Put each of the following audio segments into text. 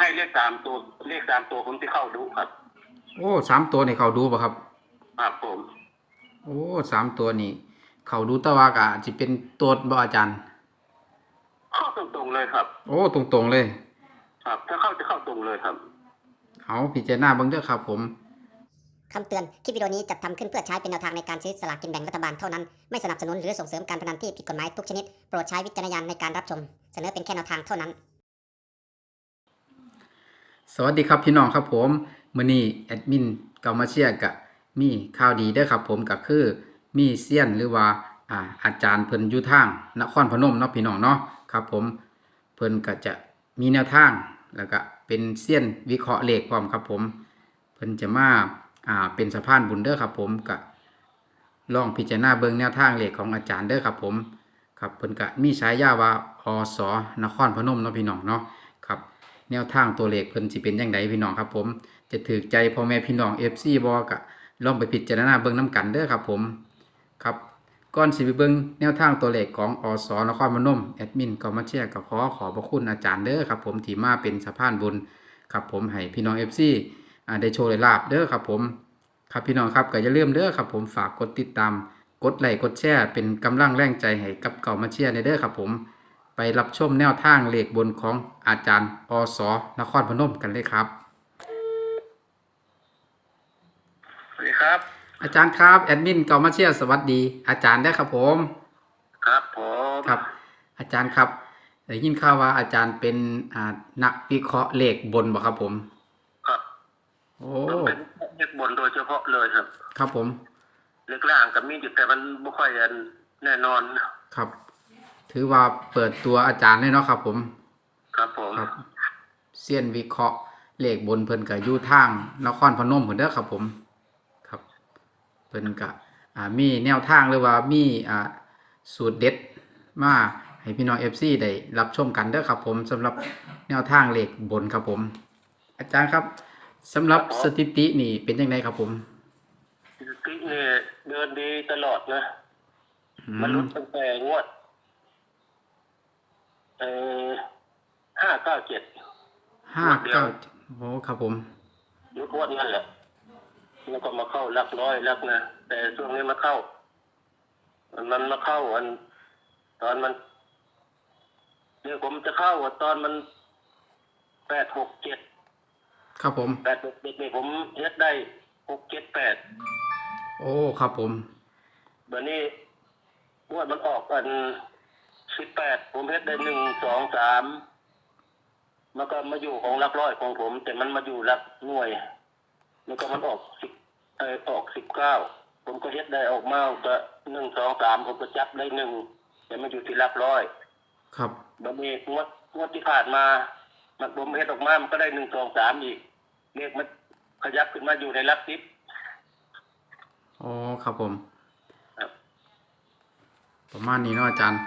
ให้เลขสามตัวเลขสามตัวผมที่เข้าดูครับ โอ้สามตัวนี่เขาดูป่ะครับ ครับผม โอ้สามตัวนี่ เขาดูแตะวากะจะเป็นตัวบ่อาจารย์ เข้าตรงๆเลยครับ โอ้ตรงๆเลย ครับ ถ้าเข้าจะเข้าตรงเลยครับ เอาพิจารณาเบิ่งเด้อครับผม คำเตือน คลิปวิดีโอนี้จัดทำขึ้นเพื่อใช้เป็นแนวทางในการซื้อสลากกินแบ่งรัฐบาลเท่านั้น ไม่สนับสนุนหรือส่งเสริมการพนันที่ผิดกฎหมายทุกชนิด โปรดใช้วิจารณญาณในการรับชม เสนอเป็นแค่แนวทางเท่านั้น สวัสดีครับพี่น้องครับผมมือนี้แอดมินเกามาเชียกะมีข่าวดีเด้อครับผมก็คือมีเซียนหรือว่าอ่าอาจารย์เพิ่นอยู่ทางนครพนมเนาะพี่น้องเนาะครับผมเพิ่นก็จะมีแนวทางแล้วก็เป็นเซียนวิเคราะห์เลขพร้อมครับผมเพิ่นจะมาอ่าเป็นสะพานบุญเด้อครับผมก็ลองพิจารณาเบิ่งแนวทางเลขของอาจารย์เด้อครับผมครับเพิ่นก็มีฉายาว่าอสนครพนมเนาะพี่น้องเนาะ แนวทางตัวเลขเพิ่นสิเป็นจังไดพี่น้องครับผม จะถือใจพ่อแม่พี่น้อง FC บ่ก็ลองไปพิจารณาเบิ่งนํกันเด้อครับผมครับก่อนสิไปเบิ่งแนวทางตัวเลขของอสนครพนมแอดมินก็มาแชร์กับขอขอบพระคุณอาจารย์เด้อครับผมที่มาเป็นสะพานบุญครับผมให้พี่น้อง FC อ่าได้โชว์ได้ลาบเด้อครับผม ครับพี่น้องครับก็อย่าลืมเด้อครับผมฝากกดติดตาม กดไลค์กดแชร์เป็นกำลังแรงใจให้กับเก่ามาเชียร์ในเด้อครับผม ไปรับชมแนวทางเลขบนของอาจารย์อสนครพนมกันเลยครับ สวัสดีครับ อาจารย์ครับแอดมินเก่ามาเชียร์สวัสดี อาจารย์ได้อครับผม ครับผมครับ อาจารย์ครับได้ยินข่าวว่าอาจารย์เป็นอ่านักวิเคราะห์เลขบนบ่ครับผม ครับโอ้มันเป็นเลขบนโดยเฉพาะเลยครับ ครับผม เลขล่างก็มีอยู่แต่มันไม่ค่อยอันแน่นอนครับ ถือว่าเปิดตัวอาจารย์เลยเนาะครับ ผม ครับผมครับเซียนวิเคราะห์เลขบนเพิ่นก็อยู่ทางนครพนมพุ่นเด้อครับ ผม ครับ เพิ่นก็อ่ามีแนวทางหรือว่ามีอ่าสูตรเด็ดมาให้พี่น้อง FC ได้รับชมกันเด้อครับ ผมสำหรับแนวทางเลขบนครับผม อาจารย์ครับสำหรับสถิตินี่เป็นยังไงครับผมที่เนี่ยเดินดีตลอดนะอืมันมลดตั้งแต่งวด เออห้าเก้าเจ็ดห้าเก้าโอ้ครับผมยุคงวดนั่นแหละ แล้วก็มาเข้าหลักร้อยหลักนะ แต่ช่วงนี้มาเข้า มันมันมาเข้าอัน ตอนมันเดี๋ยวผมจะเข้าอะตอนมันแปดหกเจ็ดครับผมแปดหกเจ็ดนี่ผมเฮ็ดได้หกเจ็ดแปดโอ้ครับผมเดี๋ยวนี้งวดมันออกอัน สิบแปดผมเฮ็ดได้หนึ่งสองสามมันก็มาอยู่ของหลักร้อยของผม แต่มันมาอยู่หลักหน่วยมันก็มันออกสิบเออออกสิบเก้าผมก็เฮ็ดได้ออกมาก็หนึ่งสองสามผมก็จับได้หนึ่งแต่มันอยู่ที่หลักร้อย ครับเดี๋ยวนี้งวดงวดที่ผ่านมา มันผมเฮ็ดออกมามันก็ได้หนึ่งสองสามอีกเลขมันขยับขึ้นมาอยู่ในหลักสิบอ๋อครับผมครับประมาณนี้เนาะอาจารย์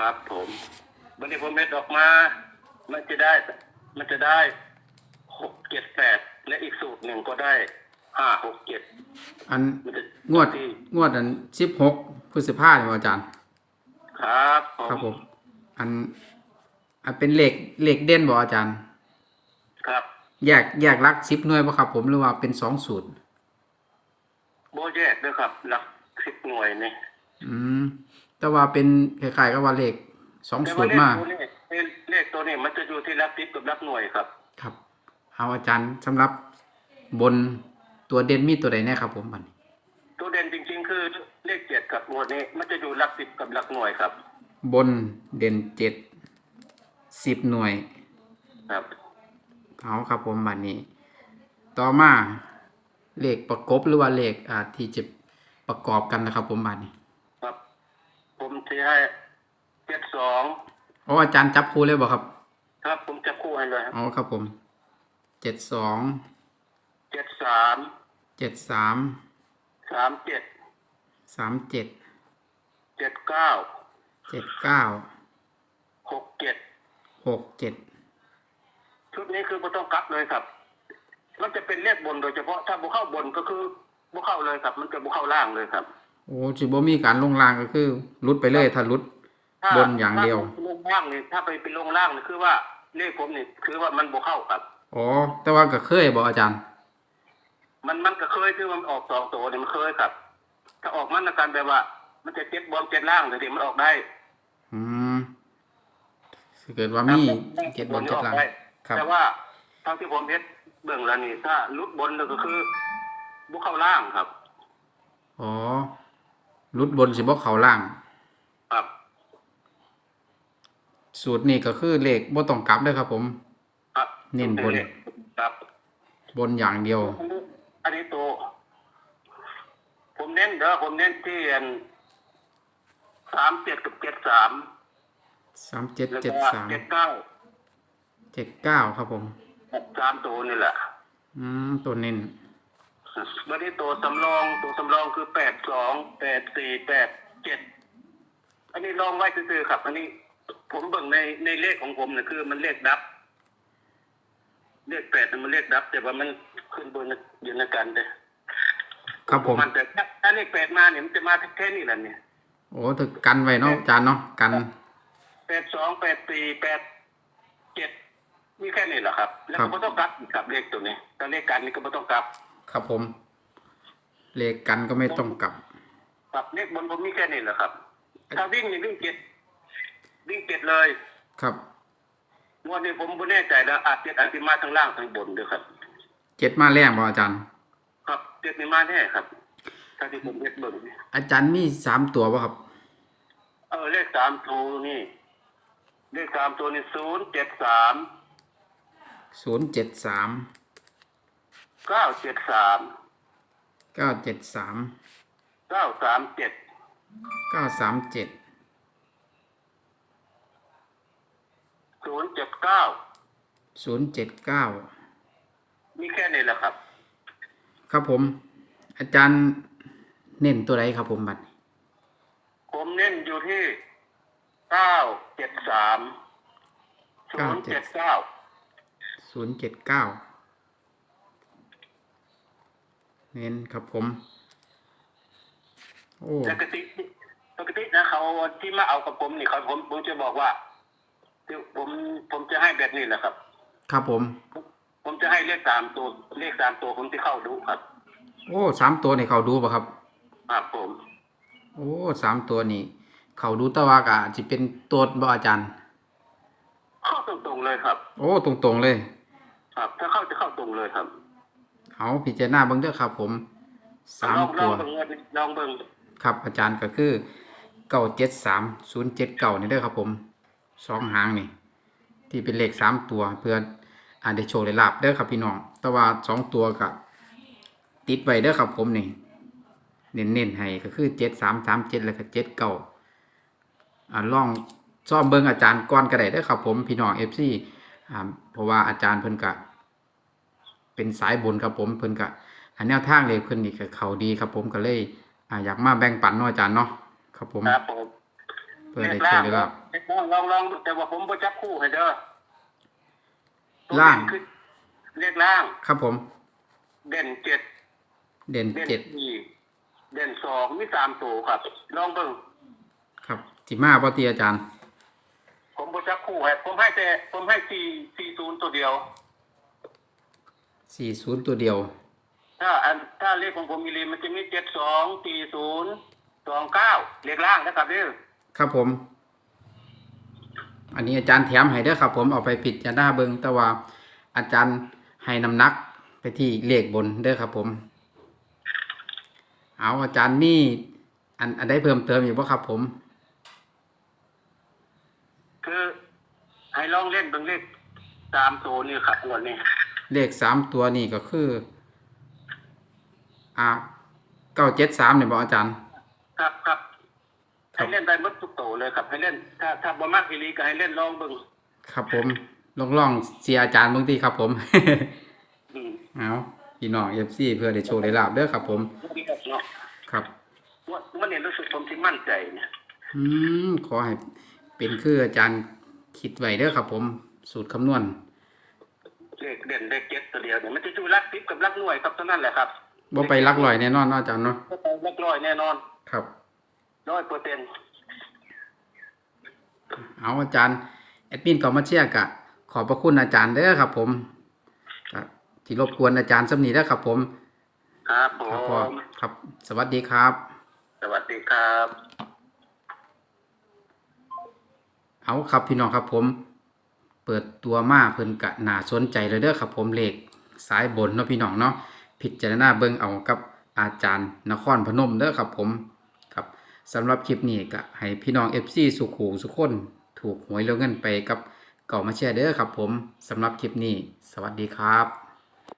ครับผมวันนี้ผมเม็ดออกมา มันจะได้ มันจะได้หกเจ็ดแปดและอีกสูตรหนึ่งก็ได้ห้าหกเจ็ดอันมันจะงวดที่งวดอันสิบหกพฤษภาเนี่ยอาจารย์ ครับผมครับผมอัน อันเป็นเลขเลขเด่นบ่อาจารย์ ครับแยกแยกหลักสิบหน่วยบ่ครับ ผมหรือว่าเป็นสองสูตรโบแยกด้วยครับหลักสิบหน่วยนี่อืม แต่ว่าเป็นคล้ายๆกับว่าเลขสองแต่สูว่าตรเลขมาตัวนี้เลขตัวนี้มันจะอยู่ที่หลักสิบกับหลักหน่วยครับ ครับ เอาอาจารย์สำหรับบนตัวเด่นมีตัวใดแน่ครับผมบัดนี้ตัวเด่นจริง ๆ คือเลขเจ็ดกับหน่วยนี้ มันจะอยู่หลักสิบกับหลักหน่วยครับ บนเด่นเจ็ดสิบหน่วย ครับเอาครับผมบัดนี้ ต่อมาเลขประกบหรือว่าเลขอ่าที่จะประกอบกันนะครับผมบัดนี้ครับผม ที่ให้เจ็ดสองอ๋ออาจารย์จับคู่เลยบ่ครับครับผมจะคู่ให้เลยครับอ๋อครับผมเจ็ดสองเจ็ดสามเจ็ดสามสามเจ็ดสามเจ็ดเจ็ดเก้าเจ็ดเก้าหกเจ็ดหกเจ็ดชุดนี้คือไม่ต้องกลับเลยครับ มันจะเป็นเลขบนโดยเฉพาะถ้าบุเข้าบนก็คือบุเข้าเลยครับ มันจะบุเข้าล่างเลยครับ โอ้จิบ่มีการลงรางก็คือหลุดไปเลยถ้าหลุด ถ้าบนอย่างเดียว ถ้าลงล่างนี่ถ้าไปเป็นลงล่างนี่คือว่าเลขผมนี่คือว่ามันบ่เข้าครับ อ๋อ แต่ว่าก็เคยบอกอาจารย์ มันมันก็เคยคือมันออกสองตัวเนี่ยมันเคยครับ ถ้าออกมันอาการแบบว่า มันจะเจ็ดบอลเจ็ดล่างเลยมันออกได้อืมถ้าเกิดว่ามีเจ็ดบนเจ็ดหลังได้ครับ แต่ว่าทางที่ผมเฮ็ดเบื้องแล้วนี่ถ้าลุดบนก็คือบุเข้าล่างครับ อ๋อ รุดบนสิบ่เขาล่าง ครับ สูตรนี้ก็คือเลขบ่ต้องกลับเด้อครับ ผม ครับเน้นบน ครับ บนอย่างเดียว อันนี้ตัวผมเน้นเด้อผมเน้นที่สามเจ็ดกับเจ็ดสามสามเจ็ดแล้วเจ็ดก็สามเจ็ดเก้าเจ็ดเก้าครับผม สามตัวนี่แหละ อืม ตัวเน้น วันนี้ตัวสำรองตัวสำรองคือแปดสองแปดสี่แปดเจ็ดอันนี้ลองไว้ซื่อๆครับ อันนี้ ผมเบิ่งในในเลขของผมเนี่ยคือ มันเลขดับ เลขแปดมันเลขดับ แต่ว่ามันขึ้นบนอยู่ในกันเด้ครับผมมันแต่ถ้าเลขแปดมาเนี่ยมันจะมาแค่นี้แหละเนี่ยโอ้ถึกกันไว้เนาะอาจารย์เนาะกันแปดสองแปดสี่แปดเจ็ดมีแค่นี้แหละครับ แล้วครัก็บไม่ต้องกลับกับเลขตัวนี้ถ้าเลขกันนี่ก็ไม่ต้องกลับ ครับผม เลขกันก็ไม่ต้องกลับกลับเลขบนผมมีแค่นี้แหละครับ ถ้าวิ่งนี่วิ่งเจ็ดวิ่งเจ็ดเลยครับงวดนี้ผมไม่แน่ใจแล้วอาจเจ็ดอาจจะมาทั้งล่างทั้งบนด้วยครับ เจ็ดมาแรงบ่อาจารย์ ครับเจ็ดนี่มาแน่ครับ ถ้าที่ผมเฮ็ดเบิ่งนี่อาจารย์มีสามตัวบ่ครับ เออเลขสามตัวนี่ เลขสามตัวนี่ศูนย์เจ็ดสามศูนย์เจ็ดสาม เก้าเจ็ดสามเก้าเจ็ดสามเก้าสามเจ็ดเก้าสามเจ็ดศูนย์เจ็ดเก้าศูนย์เจ็ดเก้ามีแค่นี้แหละครับ ครับผม อาจารย์เน้นตัวใดครับผมบัดนี้ผมเน้นอยู่ที่เก้าเจ็ดสามศูนย์เจ็ดเก้าศูนย์เจ็ดเก้า เน้นครับผม โอ้ปกติปกตินะเขาที่มาเอากับผมนี่เขาผมผมจะบอกว่าที่ผมผมจะให้แบบนี้แหละครับ ครับผม ผมจะให้เลขสามตัวเลขสามตัวผมที่เข้าดูครับ โอ้สามตัวนี่เขาดูป่ะครับครับผม โอ้สามตัวนี่เขาดูแตะวากะจะเป็นตัวบ่อาจารย์ เข้าตรงๆเลยครับ โอ้ตรงๆเลย ครับ ถ้าเข้าจะเข้าตรงเลยครับ เอาพิจารณาเบิ่งเด้อครับ ผมสามลองลตัองว เบิ่งลองเบิ่งครับอาจารย์ก็คือเก้าเจ็ดสามศูนย์เจ็ดเก้านี่เด้อครับผมสองหางนี่ ที่เป็นเลขสามตัว เพื่ออ่าได้โชว์ได้ลาบเด้อครับพี่น้อง แต่ว่าสองตัวก็ติดไว้เด้อครับผมนี่ เน้นๆให้ก็คือเจ็ดสามสามเจ็ดแล้วก็เจ็ดเก้าอ่าลองซ่อมเบิ่งอาจารย์ก่อนก็ได้เด้อครับผมพี่น้องเอฟซีอ่าเพราะว่าอาจารย์เพิ่นก็ เป็นสายบุญครับผมเพิ่นก็อันแนวทางเลยเพิ่นนี่ก็เขาดีครับผมก็เลยอ่าอยากมาแบ่งปันเนาะอาจารย์เนาะครับผมครับผมเพื่อได้ช่วยได้รับลองลองลองแต่ว่าผมบ่จับคู่ให้เด้อตัวล่างเด่นคือเลขล่าง ครับผม เด่นเจ็ดเด่นเด่นเจ็ดสี่เด่นสองมีสามตัวครับ ลองเบิ่งครับจิมาปตีอาจารย์ ผมบ่จับคู่ให้ผมให้แต่ผมให้สี่สี่ศูนย์ตัวเดียว สี่ศูนย์ตัวเดียว ถ้าอันถ้าเลขของผมมีเลขมันจะมีเจ็ดสองสี่ศูนย์สองเก้าเลขล่างนะครับเด้อครับผม อันนี้อาจารย์แถมให้เด้อครับผมเอาไปปิดจะหน้าเบิงแต่ว่าอาจารย์ให้น้ำหนักไปที่เลขบนเด้อครับผม เอาอาจารย์มีอันอันได้เพิ่มเติมอยู่บ่ครับผม คือให้ลองเล่นเบิ่งเลขตามตัวนี่ครับงวดนี้ เลขสามตัวนี่ก็คือ อ่าเก้าเจ็ดสามเนี่ยบอกอาจารย์ ครับครับครัให้บเล่นได้หมดทุกตัวเลยครับ ให้เล่น ถ้าถ้าบ่มากอีหลีก็ให้เล่นลองเบิ่งครับผมลองลองเสียอาจารย์บางทีครับผม อืมเอาพี่น้องเอฟซีเพื่อได้โชว์ได้ลาบเด้อครับผมเนาะครับ วันวันนี้รู้สึกผมที่มั่นใจเนี่ยอืมขอให้เป็นคืออาจารย์คิดไว้เด้อครับผม สูตรคำนวณ เลขเด่นเลขเจ็ดตัวเดียวเนี่ยมันจะอยู่รักสิบกับรักหน่วยครับเท่านั้นแหละครับบ่ไปลักลอยแน่นอนเนาะอาจารย์เนาะก็ไปรักร้อยแน่นอนครับร้อยเปอร์เซ็นต์เอาอาจารย์แอดมินก็มาเชียร์กะ ขอบพระคุณอาจารย์เด้อครับ ผมก็ที่รบกวนอาจารย์สำนีเด้อครับ ผม ครับผครับพ่อมครับ สวัสดีครับ สวัสดีครับ เอาครับพี่น้องครับผมเปิดตัวมาเพิ่นกะน่าสนใจเลยเด้อครับผมเลขสายบนเนาะพี่น้องเนาะพิจารณาเบิ่งเอากับอาจารย์นครพนมเด้อครับผมครับสำหรับคลิปนี้ก็ให้พี่น้อง FC สุขูสุขคน ถูกหวยแล้วเงินไปกับเก่ามาแชร์เด้อครับผมสำหรับคลิปนี้ สวัสดีครับ